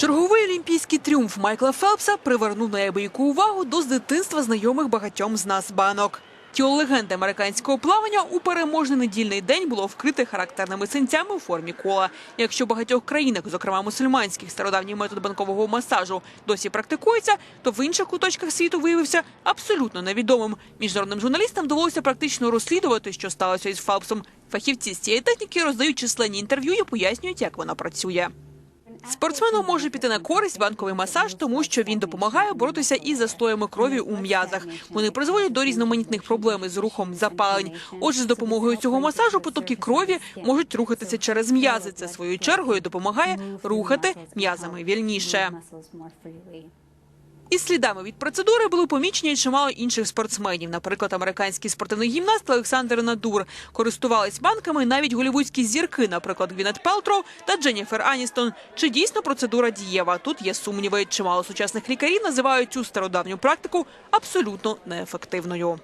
Черговий олімпійський тріумф Майкла Фелпса привернув неабияку увагу до з дитинства знайомих багатьом з нас банок. Тіло легенди американського плавання у переможний недільний день було вкрите характерними синцями у формі кола. Якщо багатьох країнах, зокрема мусульманських, стародавній метод банкового масажу досі практикується, то в інших куточках світу виявився абсолютно невідомим. Міжнародним журналістам довелося практично розслідувати, що сталося із Фелпсом. Фахівці з цієї техніки роздають численні інтерв'ю і пояснюють, як вона працює. Спортсмену може піти на користь банковий масаж, тому що він допомагає боротися із застоями крові у м'язах. Вони призводять до різноманітних проблем із рухом запалень. Отже, з допомогою цього масажу потоки крові можуть рухатися через м'язи. Це своєю чергою допомагає рухати м'язами вільніше. Із слідами від процедури були помічені чимало інших спортсменів. Наприклад, американський спортивний гімнаст Олександр Надур. Користувались банками навіть голівудські зірки, наприклад, Гвінет Пелтроу та Дженніфер Аністон. Чи дійсно процедура дієва? Тут є сумніви. Чимало сучасних лікарів називають цю стародавню практику абсолютно неефективною.